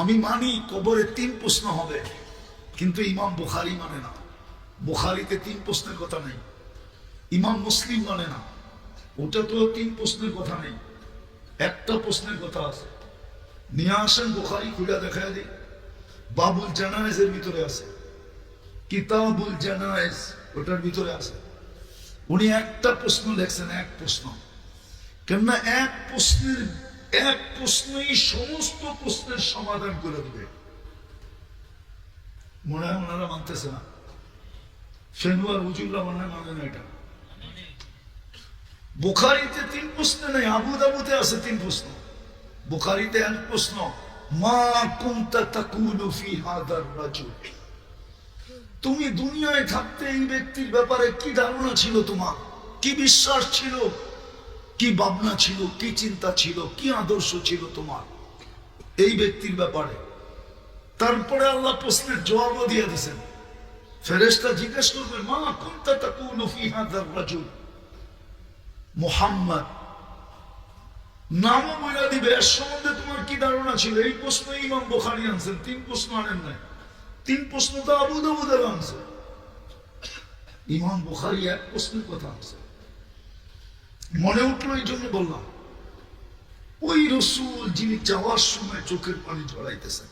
আমি মানি কবরে তিন প্রশ্ন হবে, কিন্তু ইমাম বুখারি মানে না। বুখারিতে তিন প্রশ্নের কথা নেই, ইমাম মুসলিম মানে না। ওটা তো তিন প্রশ্নের কথা নেই, একটা প্রশ্নের কথা আছে। নিয়ে আসেন বুখারি, খুলে দেখা দিই। বাবুল জানায়েজের ভিতরে আছে। কিতাবুল জানায়েজ, ওটার ভিতরে আছে। উনি একটা প্রশ্ন লেখছেন, এক প্রশ্ন। কেননা এক প্রশ্নের এক প্রশ্নই সমস্ত প্রশ্নের সমাধান করে দেবে। মনে হয় ওনারা মানতেছে না। ফেনুয়ার হুজুররা মনে হয় মানে না এটা। বুখারিতে তিন প্রশ্ন নেই আবু দাবুতে আছে তিন প্রশ্ন। বুখারিতে এক প্রশ্ন, মা কুনতা তাকুলু ফি হাদার রাজুল। তুমি দুনিয়ায় থাকতে এই ব্যক্তির ব্যাপারে কি ধারণা ছিল তোমার? কি বিশ্বাস ছিল? কি ভাবনা ছিল, কি চিন্তা ছিল, কি আদর্শ ছিল তোমার? এই ব্যক্তির ব্যাপারে। তারপরে আল্লাহ প্রশ্নের জবাবও দিয়ে দিছেন ফেরেশতা জিজ্ঞেস করবে, মা ফি রাজুল? মুহাম্মদ, নামও বইলা দিবে। এর সম্বন্ধে তোমার কি ধারণা ছিল? এই প্রশ্ন ইমাম বোখারি আনছেন। তিন প্রশ্ন আনেন নাই। তিন প্রশ্ন তো আবু দাবুদের আনছে। ইমাম বোখারি এক প্রশ্নের কথা আনছে। মনে উঠল এই জন্য বললাম, ওই রসুল যিনি যাওয়ার সময় চোখের পানি ঝরাইতেছেন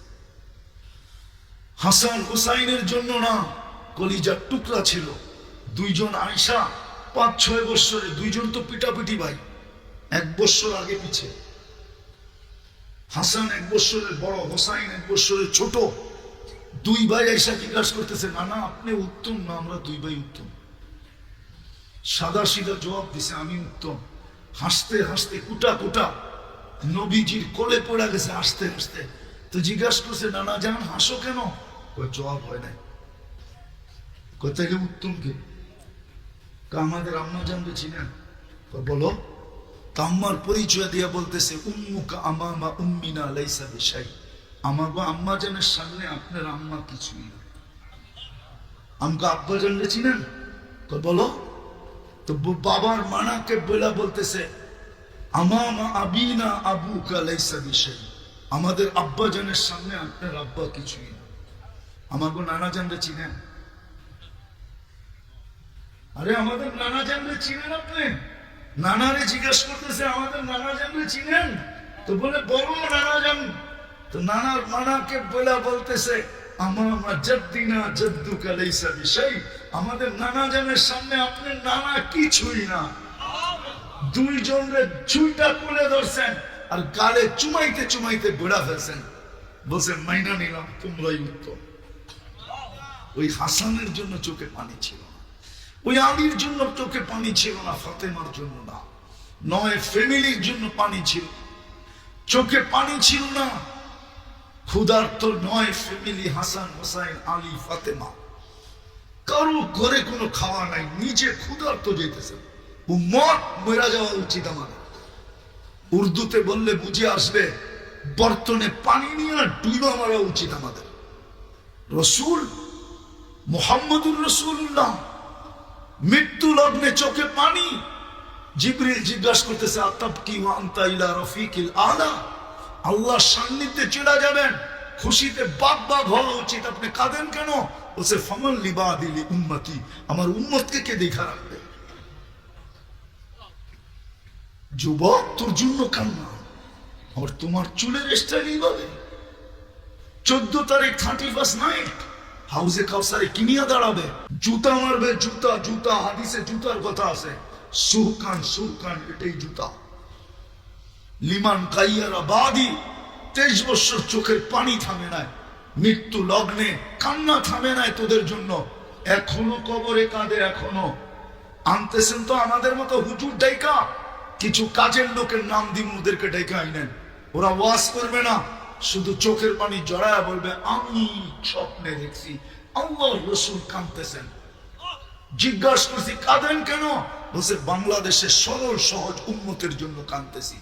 হাসান হুসাইনের জন্য না কলিজার টুকরা ছিল। দুইজন আয়সা পাঁচ ছয় বৎসরে দুইজন তো পিটাপিটি ভাই, এক বৎসর আগে পিছে। হাসান এক বৎসরের বড়, হোসাইন এক বৎসরের ছোট। দুই ভাই আইসা জিজ্ঞাসা করতেছে না না আপনি উত্তম না আমরা দুই ভাই উত্তম? সাদা সিধা জবাব দিছে, আমি উত্তম। হাসতে হাসতে কুটা কুটা নবীজির কোলে পড়ে গেছে, হাসতে হাসতে। তো জিজ্ঞাসা করছে, নানা জান, হাসো কেন? জবাব হয় নাই। কোথায় উত্তম কে? আমাদের আম্মা জানবে চিনেন বলো। তা আম্মার পরিচয় দিয়ে বলতেছে, উম্মুকা আমামা উম্মিনা লাইসা বিশাই। আমার গো আম্মা জানের সামনে আপনার আম্মা কিছুই না। আমাকে আব্বা জানলে চিনেন? কই বলো। তো বাবার মানাকে বলা বলতেছে, আমামা আবিনা আবু কালাইসা বিশাই আমাদের জানের সামনে আপনার আব্বা কিছুই না। আমার গো নানা জানলে চিনেন? আরে, আমাদের নানা জানলে চিনেন আপনি? নানারে জিজ্ঞেস করতেছে, আমাদের নানা জানলে চিনেন? তো বলে বলো নানা জান তো নানার মানাকে বলা বলতেছে আমাদের নানা জানের সামনে আপনার নানা কিছুই না। দুইজনরে চুইটা তুলে ধরছেন আর গালে চুমাইতে চুমাইতে বেড়া ফেলছেন। বলছেন মাইনা নিলাম, তোমরাই উত্তম। ওই হাসানের জন্য চোখে পানি ছিল ওই আলীর জন্য চোখে পানি ছিল না, ফাতেমার জন্য না। নয়, ফ্যামিলির জন্য পানি ছিল। চোখে পানি ছিল না ক্ষুধার্ত নয় ফ্যামিলি হাসান হোসাইন, আলী, ফাতেমা। কারও ঘরে কোনো খাওয়া নাই, নিজে ক্ষুধার্ত যেতেছে। মত মেরা যাওয়া উচিত আমাদের। উর্দুতে বললে বুঝে আসবে, বর্তনে পানি নিয়ে ডুবা মারা উচিত আমাদের। রসুল, মোহাম্মদুর রসুল্লাহ মৃত্যু লগ্নে চোখে পানি। জিবরিল জিজ্ঞাসা করতেছে আতাব কি আন্তা ইলা রফিকিল আলা? আল্লাহ সান্নিধ্যে চলে যাবেন, খুশিতে বাপ বাপ হওয়া উচিত। আপনি কাঁদেন কেন? বলছে ফমল লিবা দিলি উম্মতি। আমার উম্মতকে কে দেখা রাখবে? যুবক, তোর জন্য কান্না। আর তোমার চুলের স্টাইল এইভাবে চোদ্দ তারিখ থার্টি ফার্স্ট নাইট। হাউসে কাউসারে কিনিয়া দাঁড়াবে। জুতা মারবে, জুতা জুতা, হাদিসে জুতার কথা আছে। সুরকান সুরকান এটাই জুতা। লিমান কাইয়ারা বাদি, তেইশ বছর চোখের পানি থামে নাই, মৃত্যু লগ্নে কান্না থামে নাই তোদের জন্য, এখনও কবরে কাঁদে এখনও। আনতেছেন তো আমাদের মতো হুজুর ডাইকা কিছু কাজের লোকের নাম দিন ওদেরকে ডাইকা আইনেন। ওরা ওয়াশ করবে না, শুধু চোখের পানি জড়ায় বলবে, আমি স্বপ্নে দেখছি আল্লাহ রসুল কাঁদতেছেন। জিজ্ঞাসা করছি, কাঁদেন কেন? বলছে, বাংলাদেশের সরল সহজ উন্নতির জন্য কাঁদতেছি।